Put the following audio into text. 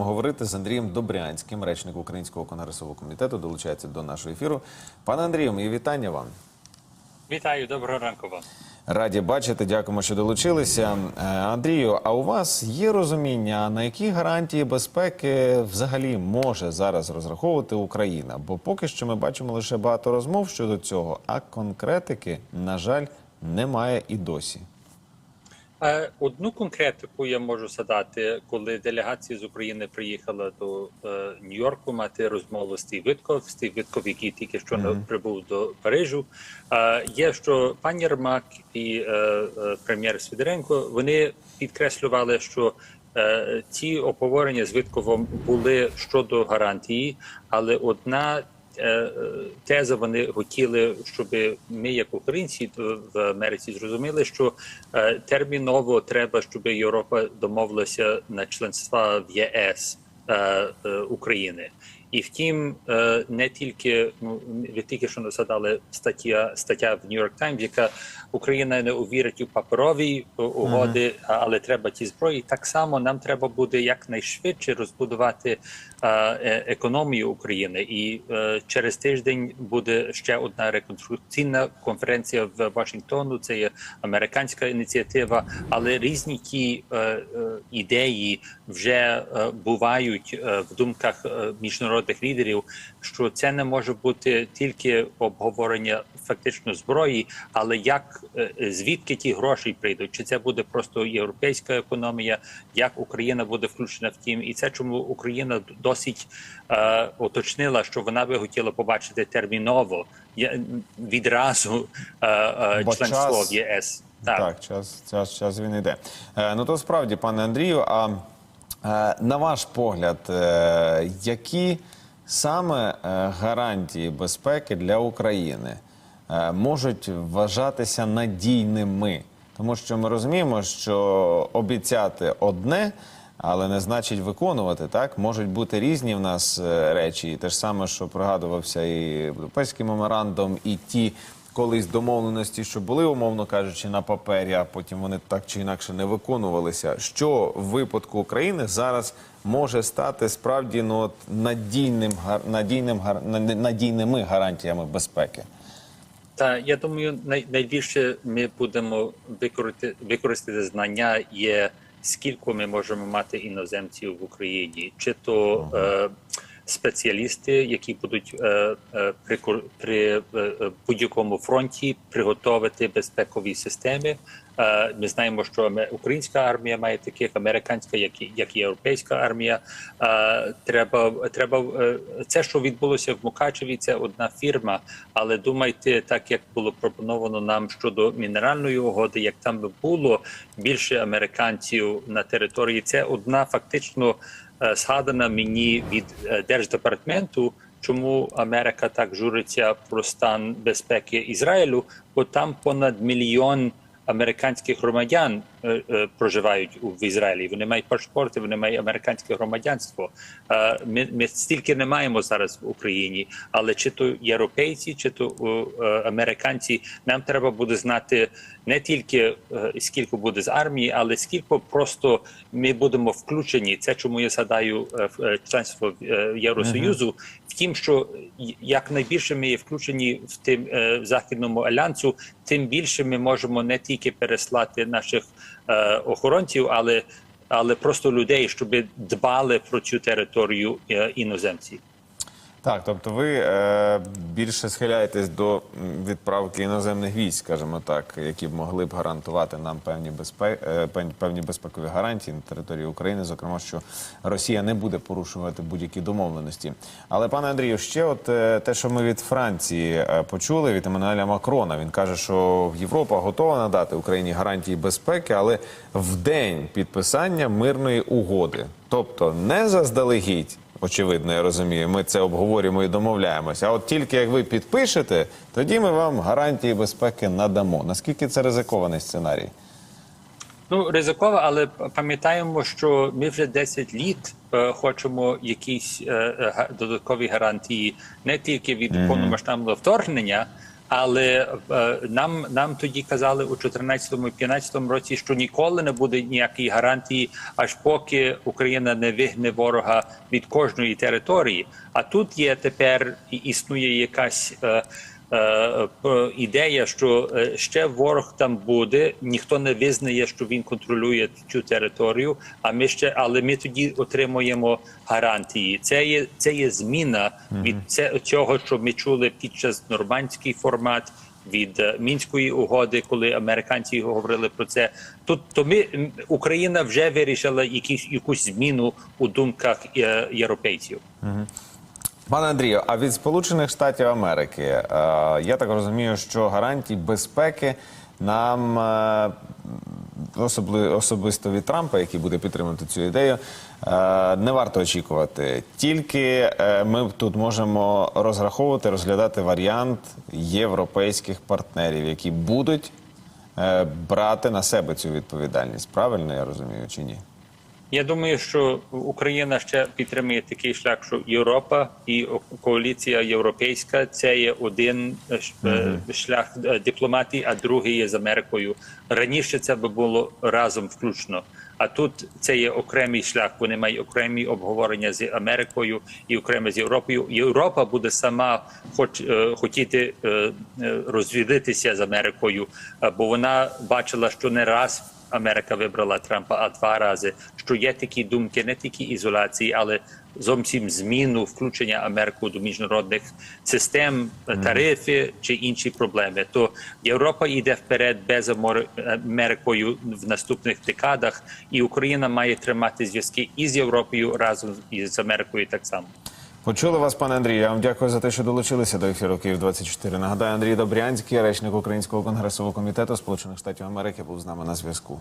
Говорити з Андрієм Добрянським, речник Українського конгресового комітету, долучається до нашого ефіру. Пане Андрію, мої вітання вам. Вітаю, доброго ранку вам. Раді бачити, дякуємо, що долучилися. Е, Андрію, а у вас є розуміння, на які гарантії безпеки взагалі може зараз розраховувати Україна? Бо поки що ми бачимо лише багато розмов щодо цього, а конкретики, на жаль, немає і досі. Е, Одну конкретику я можу задати, коли делегація з України приїхала до е, Нью-Йорку мати розмову з Стів Витков, Стів Витков, який тільки що Мгм. прибув до Парижу. Е, є що пан Єрмак і е, е, прем'єр Свідоренко вони підкреслювали, що е, ці обговорення з Витковом були щодо гарантії, але одна теза вони хотіли, щоб ми, як українці в Америці, зрозуміли, що е, терміново треба, щоб Європа домовилася на членство в ЄС е, е, України. І втім, е, не тільки ну ви тільки що згадали стаття стаття в York Times, яка Україна не увірить у паперові е, угоди, але треба ті зброї. Так само нам треба буде якнайшвидше розбудувати е, е, економію України. І е, через тиждень буде ще одна реконструкційна конференція в Вашингтону. Це є американська ініціатива, але різні ті ідеї вже бувають в думках міжнародних лідерів, що це не може бути тільки обговорення фактично зброї, але як звідки ті гроші прийдуть? Чи це буде просто європейська економія? Як Україна буде включена в тім? І це чому Україна досить е, уточнила, що вона би хотіла побачити терміново відразу е, е, членство час- в ЄС. Так, час, час, час він йде. Е, ну то справді, пане Андрію, а е, на ваш погляд, е, які саме е, гарантії безпеки для України е, можуть вважатися надійними? Тому що ми розуміємо, що обіцяти одне. Але не значить виконувати так. Можуть бути різні в нас е, речі. І те ж саме, що пригадувався і Будапештський меморандум, і ті колись домовленості, що були, умовно кажучи, на папері, а потім вони так чи інакше не виконувалися. Що в випадку України зараз може стати справді ну, от, надійним, надійним, надійними гарантіями безпеки? Та я думаю, най, найбільше ми будемо використати, використати знання є скільки ми можемо мати іноземців в Україні, чи то е, спеціалісти, які будуть е, е, при, при е, е, будь-якому фронті приготувати безпекові системи. Е, ми знаємо, що українська армія має таких, американська, як і, європейська армія. Е, треба, треба е, це, що відбулося в Мукачеві, це одна фірма. Але думайте, так як було пропоновано нам щодо мінеральної угоди, як там би було більше американців на території, це одна фактично згадана мені від держдепартменту, держдепартаменту. Чому Америка так журиться про стан безпеки Ізраїлю? Бо там понад мільйон американських громадян е, е, проживають в Ізраїлі. Вони мають паспорти, вони мають американське громадянство. Е, ми, ми стільки не маємо зараз в Україні, але чи то європейці, чи то е, е, американці, нам треба буде знати не тільки е, скільки буде з армії, але скільки просто ми будемо включені. Це чому я згадаю е, в- е, членство в е, Євросоюзу. Втім, що як найбільше ми є включені в тим е, західному альянсу, тим більше ми можемо не тільки переслати наших е, охоронців, але але просто людей, щоб дбали про цю територію е, іноземці. Так, тобто ви е, більше схиляєтесь до відправки іноземних військ, скажімо так, які б могли б гарантувати нам певні безпе, е, певні безпекові гарантії на території України, зокрема, що Росія не буде порушувати будь-які домовленості. Але пане Андрію, ще от е, те, що ми від Франції е, почули від Еммануеля Макрона, він каже, що Європа готова надати Україні гарантії безпеки, але в день підписання мирної угоди, тобто не заздалегідь. Очевидно, я розумію. Ми це обговорюємо і домовляємося. А от тільки як ви підпишете, тоді ми вам гарантії безпеки надамо. Наскільки це ризикований сценарій? Ну ризиково, але пам'ятаємо, що ми вже 10 літ е, хочемо якісь е, е, додаткові гарантії не тільки від повномасштабного вторгнення, Але е, нам, нам тоді казали у 2014-2015 році, що ніколи не буде ніякої гарантії, аж поки Україна не вигне ворога від кожної території. А тут є тепер існує якась. Е, ідея, що е, ще ворог там буде, ніхто не визнає, що він контролює цю територію. А ми ще, але ми тоді отримуємо гарантії. Це є це є зміна від це, цього, що ми чули під час нормандський формат. Від е, мінської угоди, коли американці говорили про це, тут то ми Україна вже вирішила якісь якусь зміну у думках е, європейців. Пане Андрію, а від Сполучених Штатів Америки е, я так розумію, що гарантій безпеки нам е, особисто від Трампа, який буде підтримувати цю ідею, е, не варто очікувати. Тільки е, ми тут можемо розраховувати, розглядати варіант європейських партнерів, які будуть брати на себе цю відповідальність. Правильно я розумію чи ні? Я думаю, що Україна ще підтримує такий шлях, що Європа і коаліція європейська це є один е, шлях е, дипломатії, а другий є з Америкою. Раніше це би було разом включно. А тут це є окремий шлях. Вони мають окремі обговорення з Америкою і окремо з Європою. Європа буде сама хоч е, хотіти е, розвідитися з Америкою, бо вона бачила, що не раз Америка вибрала Трампа, а два рази. Що є такі думки, не тільки ізоляції, але зовсім зміну включення Америки до міжнародних систем, тарифи чи інші проблеми. То Європа йде вперед без Америкою в наступних декадах, і Україна має тримати зв'язки із Європою разом із Америкою так само. Почули вас, пане Андрію. Я вам дякую за те, що долучилися до ефіру Київ 24 Нагадаю, Андрій Добрянський, речник Українського конгресового комітету Сполучених Штатів Америки, був з нами на зв'язку.